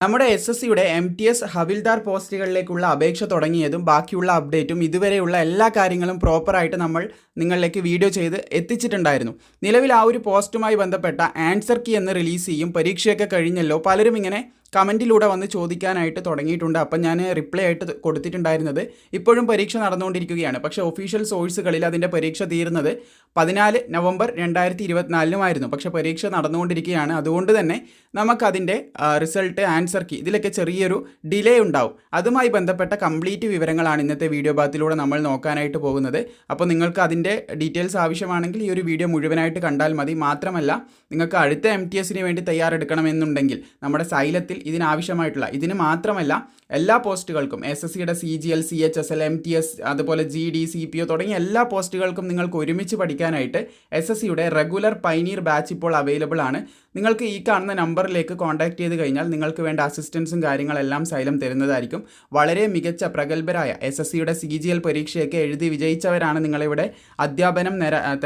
നമ്മുടെ S S സിയുടെ M T S ഹവിൽദാർ പോസ്റ്റുകളിലേക്കുള്ള അപേക്ഷ തുടങ്ങിയതും ബാക്കിയുള്ള അപ്ഡേറ്റും ഇതുവരെയുള്ള എല്ലാ കാര്യങ്ങളും പ്രോപ്പറായിട്ട് നമ്മൾ നിങ്ങളിലേക്ക് വീഡിയോ ചെയ്ത് എത്തിച്ചിട്ടുണ്ടായിരുന്നു. നിലവിൽ ആ ഒരു പോസ്റ്റുമായി ബന്ധപ്പെട്ട ആൻസർ കീ എന്ന് റിലീസ് ചെയ്യും പരീക്ഷയൊക്കെ കഴിഞ്ഞല്ലോ പലരും ഇങ്ങനെ കമന്റിലൂടെ വന്ന് ചോദിക്കാനായിട്ട് തുടങ്ങിയിട്ടുണ്ട്. അപ്പം ഞാൻ റിപ്ലൈ ആയിട്ട് കൊടുത്തിട്ടുണ്ടായിരുന്നത് ഇപ്പോഴും പരീക്ഷ നടന്നുകൊണ്ടിരിക്കുകയാണ്. പക്ഷേ ഒഫീഷ്യൽ സോഴ്സുകളിൽ അതിന്റെ പരീക്ഷ തീരുന്നത് പതിനാല് നവംബർ രണ്ടായിരത്തി ഇരുപത്തിനാലിനുമായിരുന്നു പക്ഷേ പരീക്ഷ നടന്നുകൊണ്ടിരിക്കുകയാണ്. അതുകൊണ്ട് തന്നെ നമുക്കതിന്റെ റിസൾട്ട് ആൻസർ കീ ഇതിലൊക്കെ ചെറിയൊരു ഡിലേ ഉണ്ടാവും. അതുമായി ബന്ധപ്പെട്ട കംപ്ലീറ്റ് വിവരങ്ങളാണ് ഇന്നത്തെ വീഡിയോ ഭാഗത്തിലൂടെ നമ്മൾ നോക്കാനായിട്ട് പോകുന്നത്. അപ്പോൾ നിങ്ങൾക്ക് അതിന്റെ ഡീറ്റെയിൽസ് ആവശ്യമാണെങ്കിൽ ഈ ഒരു വീഡിയോ മുഴുവനായിട്ട് കണ്ടാൽ മതി. മാത്രമല്ല നിങ്ങൾക്ക് അടുത്ത എം ടി എസിന് വേണ്ടി തയ്യാറെടുക്കണമെന്നുണ്ടെങ്കിൽ നമ്മുടെ സൈലത്തിൽ ഇതിനാവശ്യമായിട്ടുള്ള ഇതിന് മാത്രമല്ല എല്ലാ പോസ്റ്റുകൾക്കും എസ് എസ് സിയുടെ C G L C H S L M T S അതുപോലെ G D C P O തുടങ്ങിയ എല്ലാ പോസ്റ്റുകൾക്കും നിങ്ങൾക്ക് ഒരുമിച്ച് പഠിക്കാനായിട്ട് എസ് എസ് സിയുടെ റെഗുലർ പൈനീർ ബാച്ച് ഇപ്പോൾ അവൈലബിൾ ആണ്. നിങ്ങൾക്ക് ഈ കാണുന്ന നമ്പറിലേക്ക് കോൺടാക്ട് ചെയ്ത് കഴിഞ്ഞാൽ നിങ്ങൾക്ക് വേണ്ട അസിസ്റ്റൻസും കാര്യങ്ങളെല്ലാം സൈലം തരുന്നതായിരിക്കും. വളരെ മികച്ച പ്രഗത്ഭരായ എസ് എസ് സിയുടെ സി ജി എൽ പരീക്ഷയൊക്കെ എഴുതി വിജയിച്ചവരാണ് നിങ്ങളിവിടെ അധ്യാപനം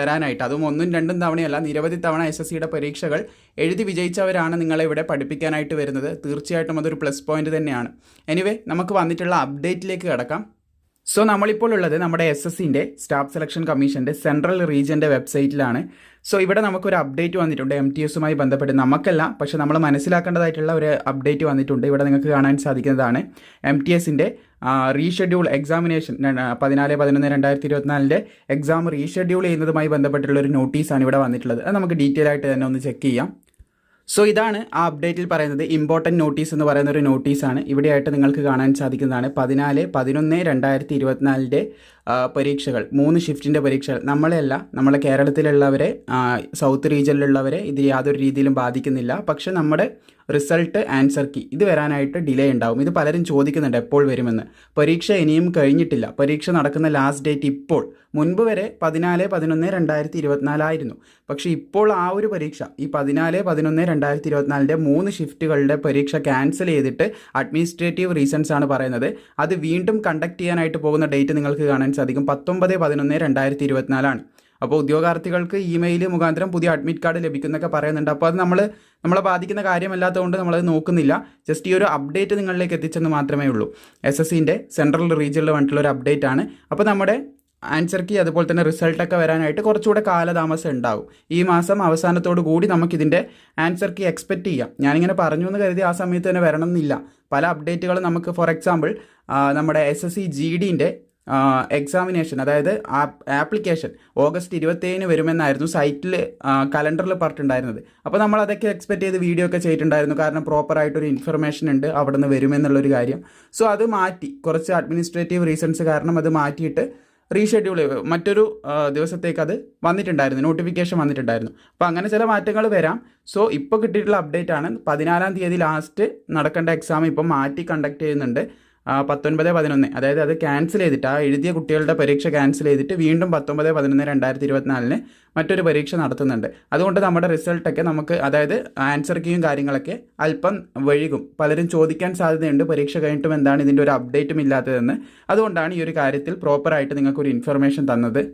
തരാനായിട്ട്. അതും ഒന്നും രണ്ടും തവണയല്ല നിരവധി തവണ എസ് എസ് സിയുടെ പരീക്ഷകൾ എഴുതി വിജയിച്ചവരാണ് നിങ്ങളെ ഇവിടെ പഠിപ്പിക്കാനായിട്ട് വരുന്നത്. തീർച്ചയായിട്ടും അതൊരു പ്ലസ് പോയിന്റ് തന്നെയാണ്. എനിവേ നമുക്ക് വന്നിട്ടുള്ള അപ്ഡേറ്റിലേക്ക് കിടക്കാം. സോ നമ്മളിപ്പോൾ ഉള്ളത് നമ്മുടെ എസ് എസ് സിന്റെ സ്റ്റാഫ് സെലക്ഷൻ കമ്മീഷന്റെ സെൻട്രൽ റീജിയന്റെ വെബ്സൈറ്റിലാണ് സോ ഇവിടെ നമുക്കൊരു അപ്ഡേറ്റ് വന്നിട്ടുണ്ട്. എം ടി എസുമായി ബന്ധപ്പെട്ട് നമുക്കല്ല പക്ഷേ നമ്മൾ മനസ്സിലാക്കേണ്ടതായിട്ടുള്ള ഒരു അപ്ഡേറ്റ് വന്നിട്ടുണ്ട്. ഇവിടെ നിങ്ങൾക്ക് കാണാൻ സാധിക്കുന്നതാണ് എം ടി എസിന്റെ റീഷെഡ്യൂൾ എക്സാമിനേഷൻ പതിനാല് പതിനൊന്ന് രണ്ടായിരത്തി ഇരുപത്തിനാലിന്റെ എക്സാം റീഷെഡ്യൂൾ ചെയ്യുന്നതുമായി ബന്ധപ്പെട്ടുള്ള ഒരു നോട്ടീസാണ് ഇവിടെ വന്നിട്ടുള്ളത്. അത് നമുക്ക് ഡീറ്റെയിൽ ആയിട്ട് തന്നെ ഒന്ന് ചെക്ക് ചെയ്യാം. സോ ഇതാണ് ആ അപ്ഡേറ്റിൽ പറയുന്നത് ഇമ്പോർട്ടന്റ് നോട്ടീസ് എന്ന് പറയുന്ന ഒരു നോട്ടീസാണ് ഇവിടെയായിട്ട് നിങ്ങൾക്ക് കാണാൻ സാധിക്കുന്നതാണ് പതിനാല് പതിനൊന്ന് രണ്ടായിരത്തി ഇരുപത്തിനാലിന്റെ പരീക്ഷകൾ മൂന്ന് ഷിഫ്റ്റിന്റെ പരീക്ഷകൾ. നമ്മളെയല്ല നമ്മളെ കേരളത്തിലുള്ളവരെ സൗത്ത് റീജിയനിലുള്ളവരെ ഇത് യാതൊരു രീതിയിലും ബാധിക്കുന്നില്ല. പക്ഷെ നമ്മുടെ റിസൾട്ട് ആൻസർ കീ ഇത് വരാനായിട്ട് ഡിലേ ഉണ്ടാവും. ഇത് പലരും ചോദിക്കുന്നുണ്ട് എപ്പോൾ വരുമെന്ന്. പരീക്ഷ ഇനിയും കഴിഞ്ഞിട്ടില്ല. പരീക്ഷ നടക്കുന്ന ലാസ്റ്റ് ഡേറ്റ് ഇപ്പോൾ മുൻപ് വരെ പതിനാല് പതിനൊന്ന് രണ്ടായിരത്തി ഇരുപത്തിനാലായിരുന്നു പക്ഷേ ഇപ്പോൾ ആ ഒരു പരീക്ഷ ഈ പതിനാല് പതിനൊന്ന് രണ്ടായിരത്തി ഇരുപത്തിനാലിന്റെ മൂന്ന് ഷിഫ്റ്റുകളുടെ പരീക്ഷ ക്യാൻസൽ ചെയ്തിട്ട് അഡ്മിനിസ്ട്രേറ്റീവ് റീസൺസ് ആണ് പറയുന്നത്. അത് വീണ്ടും കണ്ടക്ട് ചെയ്യാനായിട്ട് പോകുന്ന ഡേറ്റ് നിങ്ങൾക്ക് കാണാൻ സാധിക്കും പത്തൊമ്പത് പതിനൊന്ന് രണ്ടായിരത്തി ഇരുപത്തിനാലാണ് അപ്പോൾ ഉദ്യോഗാർത്ഥികൾക്ക് ഇമെയിൽ മുഖാന്തരം പുതിയ അഡ്മിറ്റ് കാർഡ് ലഭിക്കുന്നൊക്കെ പറയുന്നുണ്ട്. അപ്പോൾ അത് നമ്മൾ നമ്മളെ ബാധിക്കുന്ന കാര്യമല്ലാത്തതുകൊണ്ട് നമ്മളത് നോക്കുന്നില്ല. ജസ്റ്റ് ഈ ഒരു അപ്ഡേറ്റ് നിങ്ങളിലേക്ക് എത്തിച്ചെന്ന് മാത്രമേ ഉള്ളൂ. എസ് എസ് സിന്റെ സെൻട്രൽ റീജിയനിൽ വന്നിട്ടുള്ള ഒരു അപ്ഡേറ്റ് ആണ്. അപ്പോൾ നമ്മുടെ ആൻസർ കീ അതുപോലെ തന്നെ റിസൾട്ടൊക്കെ വരാനായിട്ട് കുറച്ചുകൂടെ കാലതാമസം ഉണ്ടാവും. ഈ മാസം അവസാനത്തോടു കൂടി നമുക്കിതിന്റെ ആൻസർ കീ എക്സ്പെക്റ്റ് ചെയ്യാം. ഞാനിങ്ങനെ പറഞ്ഞു എന്ന് കരുതി ആ സമയത്ത് തന്നെ വരണം എന്നില്ല പല അപ്ഡേറ്റുകളും നമുക്ക് ഫോർ എക്സാമ്പിൾ നമ്മുടെ എസ് എസ് സി ജി ഡിന്റെ എക്സാമിനേഷൻ അതായത് ആപ്ലിക്കേഷൻ ഓഗസ്റ്റ് ഇരുപത്തേഴിന് വരുമെന്നായിരുന്നു സൈറ്റിൽ കലണ്ടറിൽ പറഞ്ഞിട്ടുണ്ടായിരുന്നത്. അപ്പോൾ നമ്മൾ അതൊക്കെ എക്സ്പെക്ട് ചെയ്ത് വീഡിയോ ഒക്കെ ചെയ്തിട്ടുണ്ടായിരുന്നു. കാരണം പ്രോപ്പറായിട്ടൊരു ഇൻഫർമേഷൻ ഉണ്ട് അവിടെ നിന്ന് വരുമെന്നുള്ളൊരു കാര്യം. സോ അത് മാറ്റി. കുറച്ച് അഡ്മിനിസ്ട്രേറ്റീവ് റീസൺസ് കാരണം അത് മാറ്റിയിട്ട് റീഷെഡ്യൂൾ മറ്റൊരു ദിവസത്തേക്ക് അത് വന്നിട്ടുണ്ടായിരുന്നു. നോട്ടിഫിക്കേഷൻ വന്നിട്ടുണ്ടായിരുന്നു. അപ്പോൾ അങ്ങനെ ചില മാറ്റങ്ങൾ വരാം. സോ ഇപ്പോൾ കിട്ടിയിട്ടുള്ള അപ്ഡേറ്റ് ആണ്. പതിനാലാം തീയതി ലാസ്റ്റ് നടക്കേണ്ട എക്സാം ഇപ്പം മാറ്റി കണ്ടക്ട് ചെയ്യുന്നുണ്ട്. പത്തൊൻപത് പതിനൊന്ന്. അതായത് അത് ക്യാൻസൽ ചെയ്തിട്ട് ആ എഴുതിയ കുട്ടികളുടെ പരീക്ഷ ക്യാൻസൽ ചെയ്തിട്ട് വീണ്ടും പത്തൊമ്പത് പതിനൊന്ന് രണ്ടായിരത്തി ഇരുപത്തിനാലിന് മറ്റൊരു പരീക്ഷ നടത്തുന്നുണ്ട്. അതുകൊണ്ട് നമ്മുടെ റിസൾട്ടൊക്കെ നമുക്ക് അതായത് ആൻസർ കീയും കാര്യങ്ങളൊക്കെ അല്പം വൈകും. പലരും ചോദിക്കാൻ സാധ്യതയുണ്ട് പരീക്ഷ കഴിഞ്ഞിട്ടും എന്താണ് ഇതിന്റെ ഒരു അപ്ഡേറ്റും ഇല്ലാത്തതെന്ന്. അതുകൊണ്ടാണ് ഈ ഒരു കാര്യത്തിൽ പ്രോപ്പറായിട്ട് നിങ്ങൾക്കൊരു ഇൻഫർമേഷൻ തന്നത്.